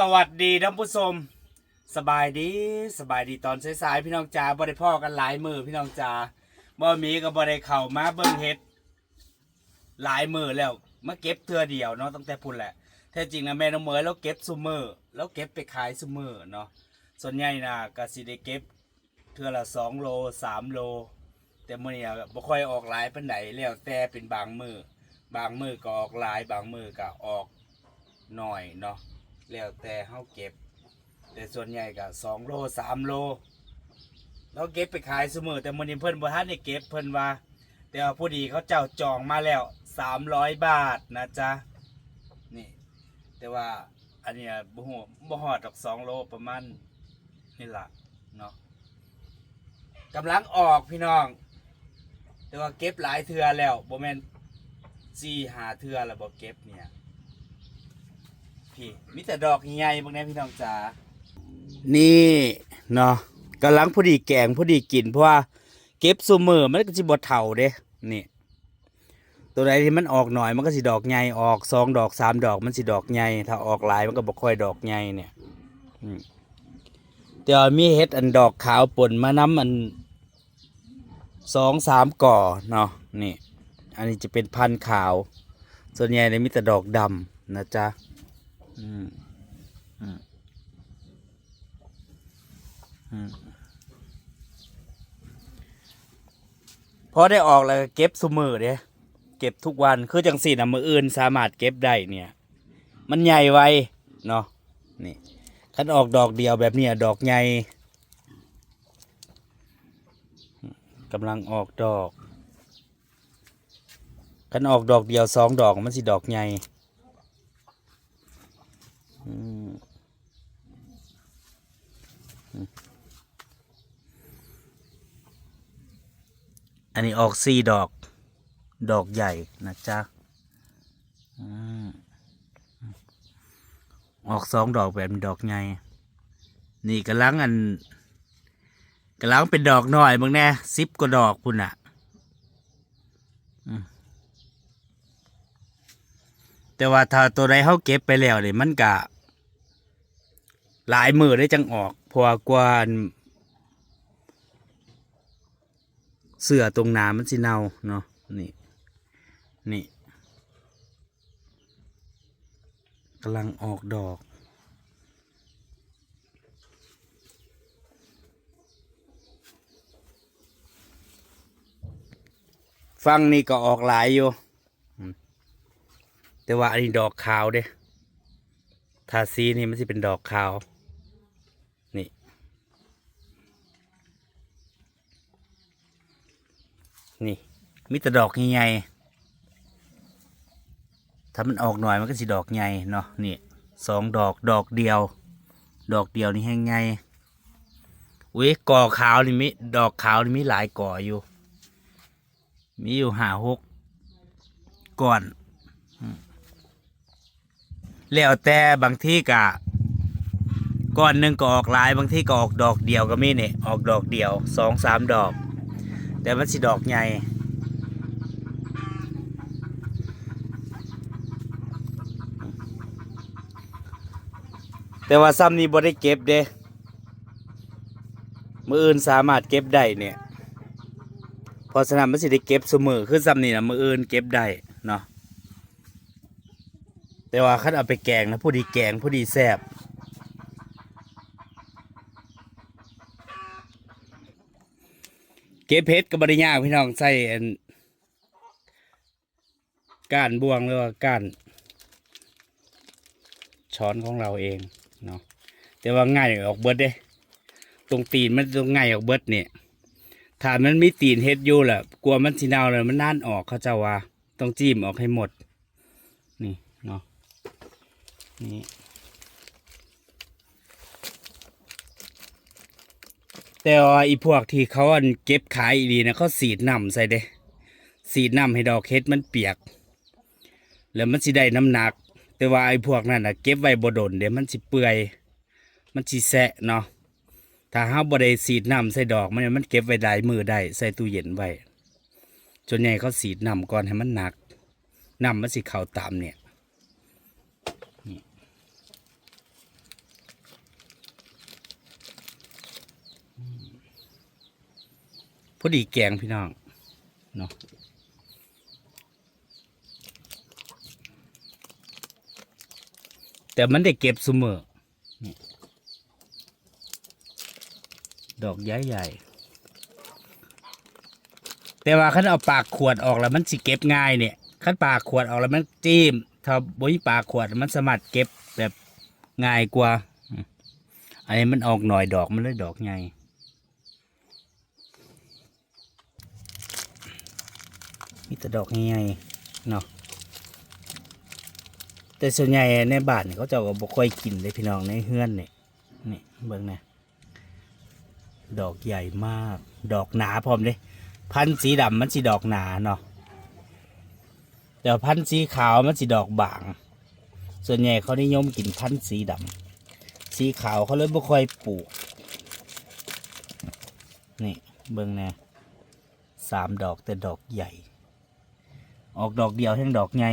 สวัสดีท่านผู้ชมสบายดีสบายดีตอนสายๆพี่น้องจ๋าบ่ได้พ่อกันหลายมือพี่น้องจ๋าบ่มีก็บ่ได้เข้ามาเบิ่งเฮ็ด หลายมือแล้วมาเก็บเทือเดียวเนาะตั้งแต่พุ่นแหละแท้จริงนะแม่น้องเมยแล้วเก็บซุมือแล้วเก็บไปขายซุมือเนาะส่วนใหญ่นะก็สิได้เก็บเทือละ2โล3โล แต่มื้อนี้บ่ค่อยออกหลายปานใดแล้วแต่เป็นบางมือบางมือก็ออกหลายบางมือก็ออกหน่อยเนาะ แล้วแต่เฮาเก็บ แต่ส่วนใหญ่ก็สองโลสามโลเราเก็บไปขายเสมอแต่มื้อนี้เพิ่นบ่ทันได้เก็บเพิ่นว่า แต่ว่าผู้ดีเขาเจ้าจองมาแล้วสามร้อยบาทนะจ๊ะนี่ แต่ว่าอันเนี้ยบ่ฮู้บ่ฮอดดอกสองโลประมาณนี่ล่ะเนาะกำลังออกพี่น้อง แต่ว่าเก็บหลายเทือแล้วบ่แม่นสี่หาเทือแล้วบ่เก็บเนี่ย มีแต่ดอกใหญ่บางแน่พี่น้องจ๋านี่เนาะกำลังพอดีแกงพอดีกินเพราะว่าเก็บซูมือมันก็สิบ่เท่าเด้นี่ ตัวใดที่มันออกหน่อยมันก็สิดอกใหญ่ออกสองดอกสามดอกมันสิดอกใหญ่ถ้าออกหลายมันก็บ่ค่อยดอกใหญ่เนี่ยแต่มีเห็ดอันดอกขาวป่นมาน้ำอันสองสามก่อเนาะนี่ อันนี้จะเป็นพันธุ์ขาว ส่วนใหญ่เนี่ยมีแต่ดอกดำนะจ๊ะ อืมอืมอืมพอได้ออกแล้วก็เก็บสมือเด้เก็บทุกวันคือจังสี่นะมืออื่นสามารถเก็บได้เนี่ย มันใหญ่ไวเนาะนี่คันออกดอกเดียวแบบเนี้ยดอกใหญ่กำลังออกดอกคันออกดอกเดียวสองดอกมันสิดอกใหญ่ อันนี้ออกสี่ดอก ดอกใหญ่นะจ๊ะอออกสองดอกแบบดอกใหญ่ นี่กำลังอันกำลังเป็นดอกหน้อยบางแน่สิบกว่าดอกพุ่นอะอืม แต่ว่าถ้าตัวใดเขาเก็บไปแล้วเนี่ยมันกะหลายมือได้จังออกพะว่ากว่าอันเสือตรงน้ำมันสิเน่าเนาะนี่นี่กำลังออกดอกฟังนี่ก็ออกหลายอยู่ แต่ว่าอันนี้ดอกขาวเด้ทาสีนี่มันจะเป็นดอกขาว นี่ นี่มีแต่ดอกใหญ่ถ้ามันออกหน่อยมันก็สิดอกใหญ่เนาะนี่สองดอกดอกเดียว ดอกเดียวนี่ให้ไงอุ้ยก่อขาวนี่มีดอกขาวนี่มีหลายก่ออยู่ มีอยู่ห้าหกก่อน แล้วแต่บางที่กะก้อนหนึ่งก็ออกหลายบางที่ก็ออกดอกเดียวก็มีเนี่ยออกดอกเดียวสองสามดอก แต่มันสิดอกใหญ่แต่ว่าซ้ำนี้บ่ได้เก็บเด้มืออื่นสามารถเก็บได้เนี่ยเพราะฉะนั้นมันสิได้เก็บเสมอคือซ้ำนี่นะมืออื่นเก็บได้เนาะ แต่ว่าคันเอาไปแกงนะผู้ดีแกงผู้ดีแซ่บเก็บเพชรกับบริยาพี่น้องใส่ก้านบวงหรือว่าก้านช้อนของเราเองเนาะแต่ว่าง่ายออกเบิดเด้ ตรงตีนมันตรงง่ายออกเบิดเนี่ยถ้ามันมีตีนเฮ็ดอยู่แหละกลัวมันสิเน่าเลยมันน่านออกเขาจ้าว่าต้องจิ้มออกให้หมด นี่แต่ว่าอีพวกที่เขาอันเก็บขายดีนะเขาสีดน้ำใส่เด้สีดน้ำให้ดอกเฮ็ดมันเปียก แล้วมันสิได้น้ำหนัก แต่ว่าไอ้พวกนั้นนะเก็บไว้บ่โดนเดี๋ยวมันสิเปื่อย มันสิแสะเนาะถ้าเฮาบ่ได้สีดน้ำใส่ดอกมันมันเก็บไว้ได้มือได้ใส่ตู้เย็นไว้จนใหญ่เขาสีดน้ำก่อนให้มันหนักน้ำมันสิเข้าตามเนี่ย พอดีแกงพี่น้องเนาะแต่มันได้เก็บเสมอดอกใหญ่ๆแต่ว่าคันเอาปากขวดออกแล้วมันสิเก็บง่ายเนี่ยคันปากขวดออกแล้วมันจิ้มถ้าบ่มีปากขวดมันสามารถเก็บแบบง่ายกว่า อันนี้มันออกหน่อยดอกมันเลยดอกใหญ่ มี แต่ดอกใหญ่ๆเนาะแต่ส่วนใหญ่ในบ้านนี่เขาจะก็บ่ค่อยกินเลยพี่น้องในเฮือนเนี่ยนี่เบิ่งนะดอกใหญ่มาก ดอกหนาพร้อมเลยพันธุ์สีดำมันสีดอกหนาเนาะเดี๋ยวพันธุ์สีขาวมันสีดอกบาง ส่วนใหญ่เขานิยมกินพันธุ์สีดำสีขาวเขาเลยบ่ค่อยปลูกนี่เบิ่งนะสามดอกแต่ดอกใหญ่ ออกดอกเดียวแท่งดอกใหญ่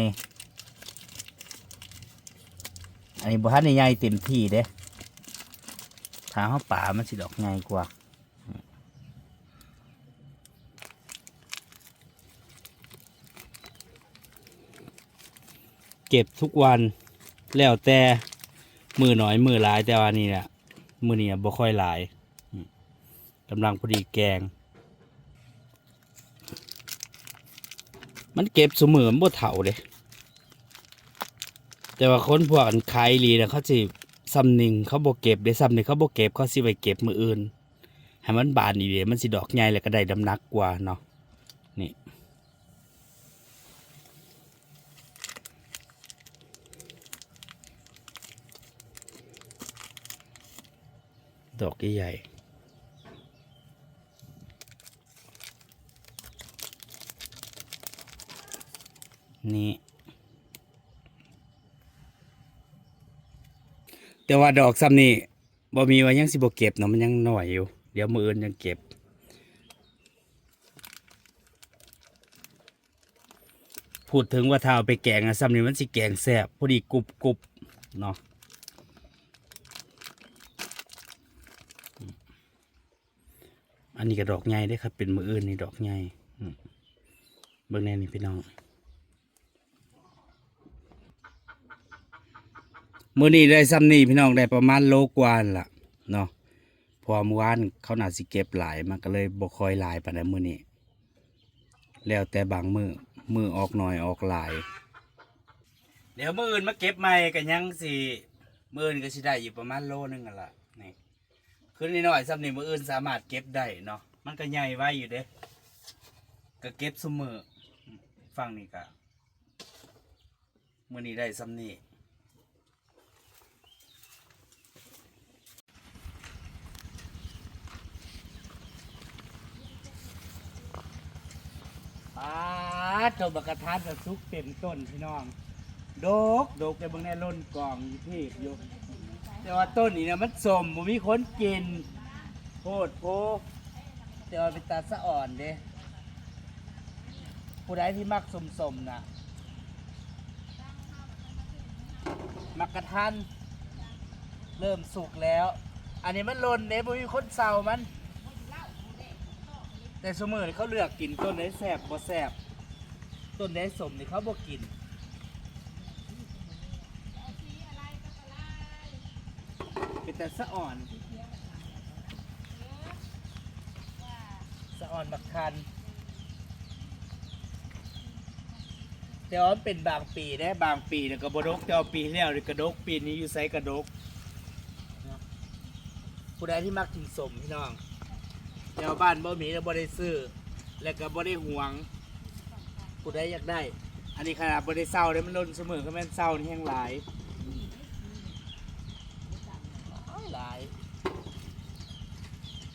อันนี้บุทันใหญ่เต็มที่เด้ถ้าเขาป่ามันสิดอกใหญ่กว่าเก็บทุกวันแล้วแต่มือหน่อยมือหลายแต่ว่านี่แหละมือเนี่ยบ่ค่อยหลายกำลังพอดีแกง มันเก็บเสมอมันบ่เถ่าเลยแต่ว่าคนพวกอันขายอีหลีนะเขาสิซ้ำหนึ่งเขาบ่เก็บได้ซ้ำหนึ่งเขาบ่เก็บเขาสิไปเก็บมืออื่นให้มันบานอีเดียมันสิดอกใหญ่แล้วก็ได้ดำนักกว่าเนาะนี่ดอกใหญ่ นี่ แต่ว่าดอกซ้ำนี่บ่มีว่ายังสิบ่เก็บเนาะมันยังหน่อยอยู่ เดี๋ยวมืออื่นยังเก็บ พูดถึงว่าถ้าเอาไปแกงอะซ้ำนี่มันสิแกงแซ่บพอดีกรุบกรุบเนาะอันนี้ก็ดอกใหญ่เด้ครับ เป็นมืออื่นนี่ดอกใหญ่เบิ่งแน่นี่พี่น้อง มื้อนี้ได้ซ้ำนี่พี่น้องได้ประมาณโลกว่านั่นล่ะเนาะพอเมื่อวานเขาหนาสิเก็บหลายมันก็เลยบ่ค่อยหลายปานใดมื้อนี้แล้วแต่บางมือมือออกหน่อยออกหลาย เดี๋ยวมื้ออื่นมาเก็บใหม่ก็ยังสิมื้ออื่นก็สิได้อยู่ประมาณโลนึงนั่นล่ะนี่คือนิดหน่อยซ้ำนี่มื้ออื่นสามารถเก็บได้เนาะมันก็ใหญ่ไว้อยู่เด้ก็เก็บซุมือฟังนี่ก็มื้อนี้ได้ซ้ำนี่ ปาดเจ้าบักกะทัดจะซุกเต็มต้นพี่น้องโดกโดกแต่บางแน่ล้นกล่องอยู่ที่อยู่แต่ว่าต้นนี้นี่ยมันสมบ่มีคนกินโพดโพแต่ว่าเป็นตาสะอ่อนเด้ผู้ใดที่มักสมสมๆน่ะมักกะทันเริ่มสุกแล้ว อันนี้มันลนเด้บ่มีคนเซามัน แต่สมอเขาเลือกกินต้นไหนแสบบ่แสบต้นไหนสมนี่เขาบ่กินเป็นแต่สะอ่อนสะอ่อนบักคันแต่ว่าเป็นบางปีได้บางปีเนี่ยกระดกแต่ว่าปีที่แล้วนี่กระดกปีนี้อยู่ไซกระดกผู้ใดที่มักกินสมพี่น้อง แถวบ้านบ่มีแล้วบ่ได้ซื้อ แล้วก็บ่ได้หวงผู้ใดอยากได้ อันนี้ขนาดบ่ได้เศร้าเลยมันล้นเสมอก็แม่นเศร้านี่แห้งหลายหลาย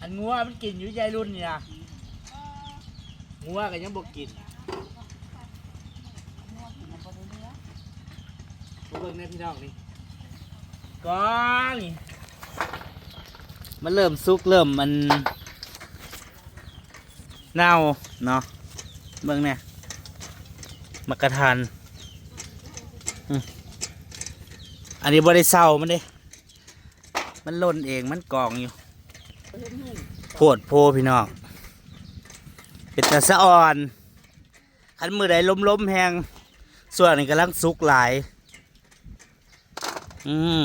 อันงัวมันกินอยู่ใจรุ่นนี่นะงัวก็ยังบ่กินบ่เบิ่งในพี่น้องนี่ก้อนนี่มันเริ่มสุกเริ่มมัน เน่าเนาะเบิ่งเนี่ยมักกะทันอันนี้บริเศร้ามันเด้มันล่นเองมันกองอยู่โพดโพพี่น้องเป็นตะสะอ่อนคันมือใดล้มล้มแหงส่วนนี้กำลังสุกหลาย อืม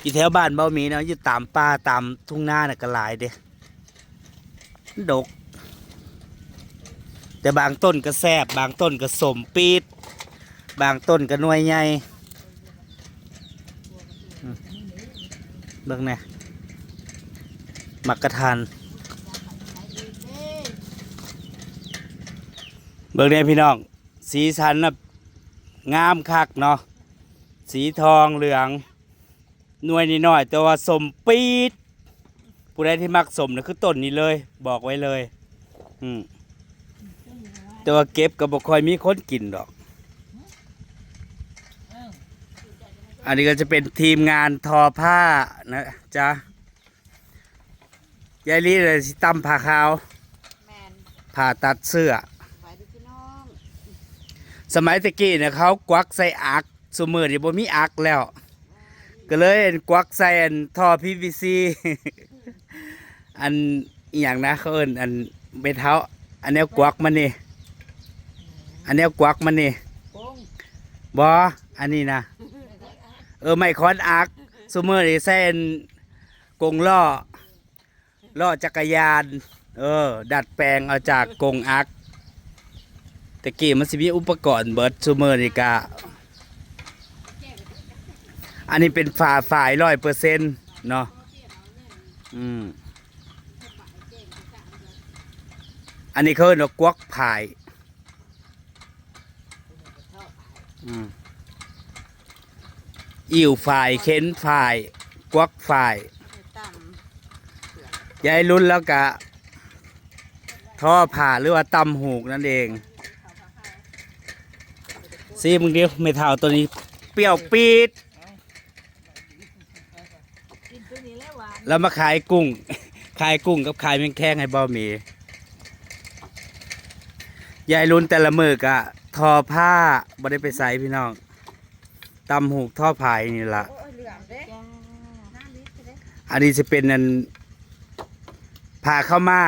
อยู่แถวบ้านเบ้ามีเนาะอยู่ตามป่าตามทุ่งนาน่ะก็หลายเด้ ดก แต่บางต้นก็แซบบางต้นก็สมปีดบางต้นก็หน่วยใหญ่เบิ่งน่มักกะทันเบิ่งเนี่ยพี่น้อง สีสันนะงามคักเนาะสีทองเหลืองหน่วยนิดหน่อยแต่ว่าสมปีด ผู้ใดที่มักสมนะคือต้นนี้เลย บอกไว้เลย อืมแต่ว่าเก็บก็บ่ค่อยมีคนกินดอก อันนี้ก็จะเป็นทีมงานทอผ้านะจ๊ะยายลีเลยสิตำผ้าขาวแมนผ่าตัดเสื้อไปดิพี่น้องสมัยตะกี้เนี่ยเขากวักใส่อักสมือนี่บ่มีอักแล้ว ก็เลยกวักใส่อันท่อ PVC อันอหย่างนะเขาเอินอันเบ็ดเท้า อันแนวกวักมันนี่อันแนวกวักมันนี่โป้งบออันนี้นะเออไม่คอนอักสมือนี่ใส่อันกงล้อล้อจักรยาน เออ ดัดแปลงเอาจากกงอักตะกี้มันสิมีอุปกรณ์เบิร์ดซูเมอร์นี่กะอันนี้เป็นฝาฝ่ายร้อยเปอร์เซ็นต์เนาะอืม อันนี้เขาเรียกว่ากวักผายอืมอิ่วฝ่ายเค้นฝ่าย กวักฝ่ายต่ยายรุ่นแล้วกะท่อผ่าหรือว่าตำหูกนั่นเองซีมึงเดียวไม่เท่าตัวนี้ เปรี้ยวปีดำกินตัวนี้แล้วมาขายกุ้ง ขายกุ้งกับขายแมงแข้งให้บ่มี ยายรุ่นแต่ละมือกะทอผ้าบ่ได้ไปใส่พี่น้องตำหูกท่อผายนี่ละโอ้ยเหลืองเด้น้ำลิตรเด้อันนี้จะเป็นนันผ้าเข้าวมา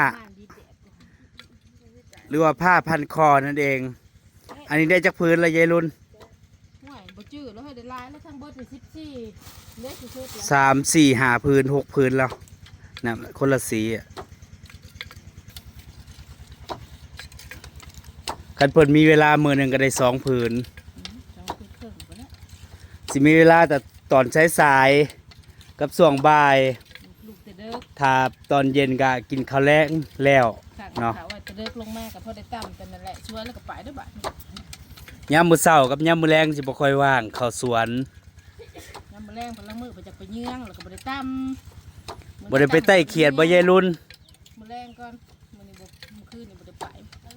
หรือว่าผ้าพันคอนั่นเอง อันนี้ได้จากพื้นละยายรุ่นห่วยายล้วทั้งเบิดเป็นสิบสี่เล็กที่สุดแล้วสามสี่หาพื้นหกพื้นแล้วนะคนละสีอะ คันเพิ่นมีเวลามือหนึ่งก็ได้สองพื้นสองคือเครื่องบ่แล้วสิมีเวลาแต่ตอนใช้สายๆกับส่วงบ่ายลูกแต่เด็กถ้าตอนเย็นก็กินข้าวแรงแล้วขาดเนาะขาวว่าแต่เด็กลงมากับพ่อได้ตั้มกันนั่นแหละช่วยแล้วก็ไปด้วยบัดยามมื้อเช้ากับยามมื้อแรงสิบ่ค่อยว่างเข้าสวนน้ำมะแรงพลังมือไปจะไปเยื้องแล้วก็บ่ได้ตั้มบ่ได้ไปใต้เขียดบ่ยายรุ่นมะแรงก่อนมื้อนี้บ่มื้อ คืนนี่บ่ได้ไป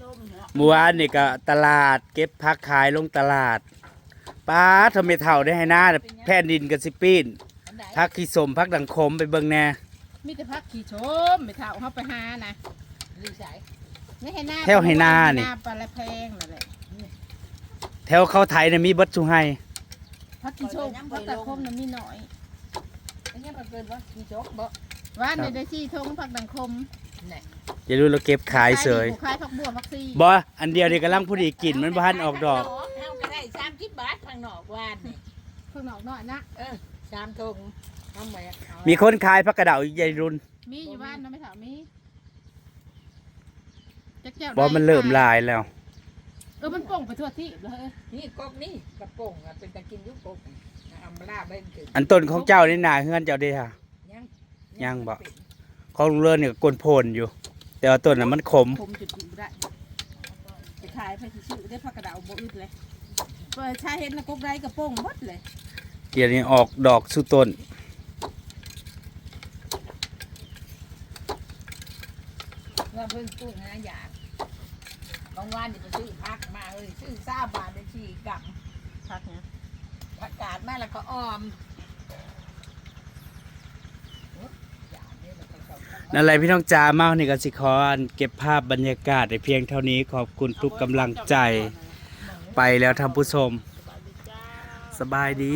ลมเนาะเมื่อวานนี่ก็ตลาดเก็บผักขายลงตลาดป้าทำไมเท่าได้ให้หน้าแผ่นดินกันสิปีนอันใดพักขี้สมพักดังคมไปเบิ่งแน่มีแต่พักขี่ชมไปเท่าเขาไปหานะดีใจนี่ให้หน้าแถวให้หน้านี่หน้าปลาละแพงนั่นแหละแถวเขาไทยเนี่ยมีเบัตชูให้พักขี่ชมพักตะคมน่ะมีน้อยอันนี้มันเป็นว่ามีโจ๊กบ่ ว่านในได้ซี่ทงพักดังคมอย่ารู้เราเก็บขายเสยขายผักบัวผักซีบ่อันเดียวนี่กำลังพอดีกินมันบ่ทันออกดอกเอาก็ได้สามสิบบาททางนอกวานนี่ข้างนอกน้อยนะเออสามทงทำไมเอามีคนขายพักกระเดาใหญ่รุ่นมีอยู่บ้านนะไม่ถามมีจักเจ้าบ่มันเริ่มลายแล้ว เออมันป่งไปทั่วที่เลยนี่กบนี่กระโปรงอะเป็นตะกินอยุกกบเอามาลาบไปถึงอันต้นของเจ้านี่นาเฮือนเจ้าเด้ค่ะ ยังยังบ่ของลุงเลิศนี่ก็กลนโพนอยู่ แต่ว่าต้นน่ะมันขมผมจุดอยู่ได้ไปขายไปชื่อได้ผักกระเดาบ่อึดเลยเปิดชาเห็นนะกกไรกระโป่งหมดเลยเดี๋ยวนี้ออกดอกสู่ต้น เมื่อเพิ่งตู้นะอยากบางวันนี่ไปซื้อพักมาเอ้ยซื้อซาบาทได้สี่กับผักเนี่ยผักกาดมาแล้วก็ออมโอ๊ยอยากเนี่ยแล้วก็ชอบทำ นั่นแหละพี่น้องจ๋ามานี่กสิคออันเก็บภาพบรรยากาศในเพียงเท่านี้ขอบคุณทุกกำลังใจไปแล้วท่านผู้ชม สบายดี